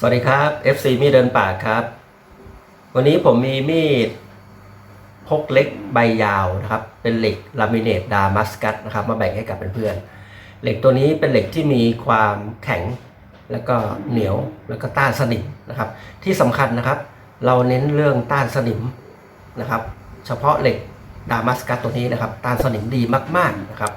สวัสดีครับ FC มีดเดินป่าครับ วันนี้ผมมีมีดพกเล็กใบยาวนะครับ เป็นเหล็กลามิเนตดามัสกัสนะครับ มาแบ่งให้กับเพื่อนๆเหล็กตัวนี้เป็นเหล็กที่มีความแข็งแล้วก็เหนียวแล้วก็ต้านสนิมนะครับ ที่สำคัญนะครับ เราเน้นเรื่องต้านสนิมนะครับ เฉพาะเหล็กดามัสกัสตัวนี้นะครับ ต้านสนิมดีมากๆนะครับ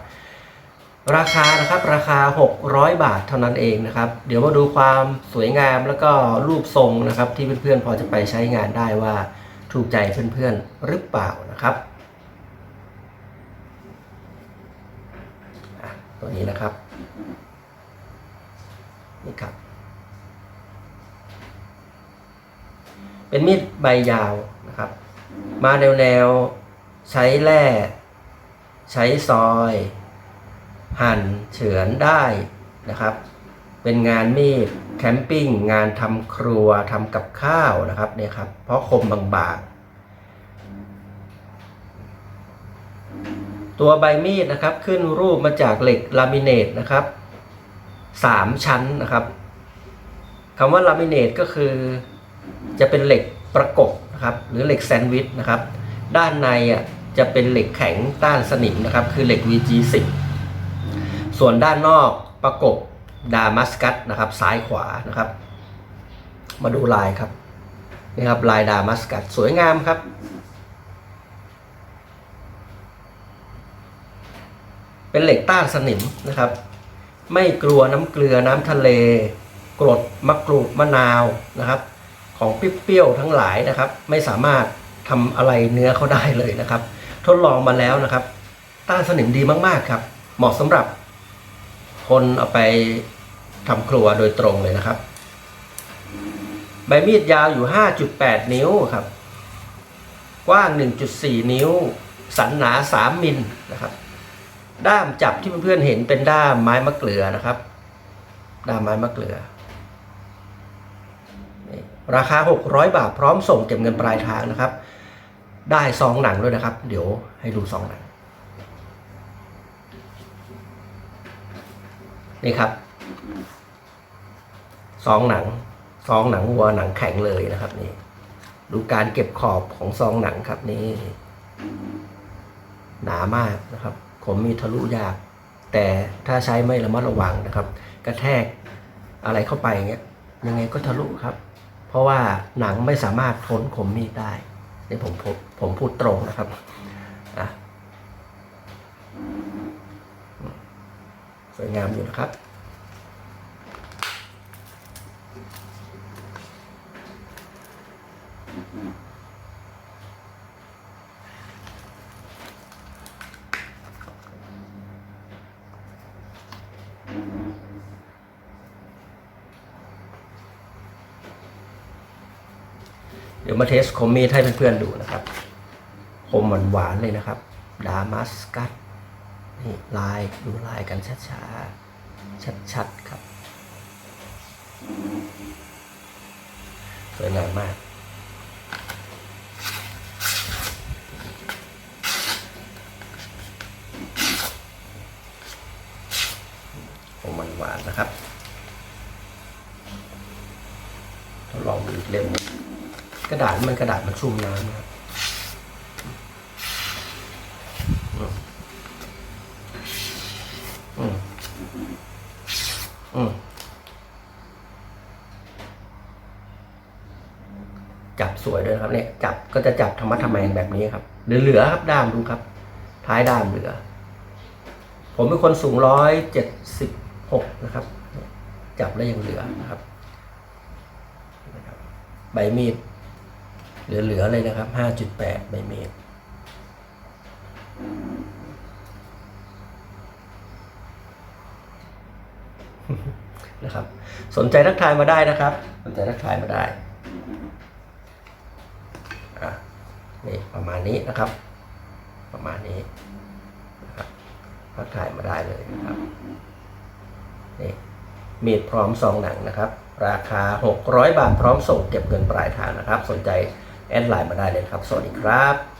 ราคานะครับราคา 600 บาทเท่านั้นเองนะครับ เดี๋ยวมาดูความสวยงามแล้วก็รูปทรงนะครับ ที่เพื่อนๆพอจะไปใช้งานได้ว่าถูกใจเพื่อนๆหรือเปล่านะครับตัวนี้นะครับนี่ครับ เป็นมีดใบยาวนะครับ มาแนวแนวๆใช้แร่ ใช้ซอย หั่นเฉือนได้นะครับ เป็นงานมีดแคมปิ้งงานทำครัวทำกับข้าวนะครับเนี่ยครับ เพราะคมบางๆ ตัวใบมีดนะครับขึ้นรูปมาจากเหล็กลามิเนตนะครับสามชั้นนะครับคำว่าลามิเนตก็คือจะเป็นเหล็กประกบนะครับ หรือเหล็กแซนด์วิชนะครับ ด้านในอะจะเป็นเหล็กแข็งต้านสนิมนะครับ คือเหล็ก VG10 ส่วนด้านนอกประกบดามัสกัสนะครับ ซ้ายขวานะครับ มาดูลายครับนี่ครับลายดามัสกัสสวยงามครับ เป็นเหล็กต้านสนิมนะครับ ไม่กลัวน้ำเกลือน้ำทะเล กรดมะกรูดมะนาวนะครับ ของเปรี้ยวๆทั้งหลายนะครับ ไม่สามารถทำอะไรเนื้อเขาได้เลยนะครับ ทดลองมาแล้วนะครับ ต้านสนิมดีมากๆครับ เหมาะสำหรับ คนเอาไปทำครัวโดยตรงเลยนะครับ ใบมีดยาวอยู่ 5.8 นิ้วครับ กว้าง 1.4 นิ้ว สันหนา 3 มิลนะครับ ด้ามจับที่เพื่อนๆเห็นเป็นด้ามไม้มะเกลือนะครับ ด้ามไม้มะเกลือ ราคา 600 บาทพร้อมส่งเก็บเงินปลายทางนะครับ ได้ซองหนังด้วยนะครับ เดี๋ยวให้ดูซองหนัง นี่ครับซองหนังซองหนังวัวหนังแข็งเลยนะครับนี่ ดูการเก็บขอบของซองหนังครับนี่หนามากนะครับคมมีทะลุยาก แต่ถ้าใช้ไม่ระมัดระวังนะครับ กระแทกอะไรเข้าไปเงี้ย ยังไงก็ทะลุครับ เพราะว่าหนังไม่สามารถทนคมมีดได้นี่ผมผมผมพูดตรงนะครับอะ วยงามอยู่นะครับเดี๋ยวมาเทสคมมีดให้เพื่อนๆดูนะครับ คมหวานๆเลยนะครับ ดามัสกัส นี่ลายดูลายกันช้าๆ ชัดๆ ครับ สวยงามมากคมหวานนะครับทดลองดูอีกเล่มกระดาษมันกระดาษมันชุ่มน้ำนะครับอืมอืมอืมจับส วยด้วยครับเนี่ยจับก็จะจับธรรมะทำแมงแบบนี้ครับเหลือๆครับด้ามดูครับ ท้ายด้ามเหลือ ผมเป็นคนสูงร้อยเจ็ดสิบหกนะครับ จับแล้วยังเหลือนะครับใบมีดเหลือๆเลยนะครับ5.8ใบมีดนะครับ สนใจทักทายมาได้นะครับ สนใจทักทายมาได้อะ นี่ประมาณนี้นะครับ ประมาณนี้นะครับก็ถ่ายมาได้เลยนะครับนี่มีดพร้อมซองหนังนะครับ ราคา 600 บาทพร้อมส่งเก็บเงินปลายทางนะครับ สนใจแอดไลน์มาได้เลยครับ สวัสดีครับ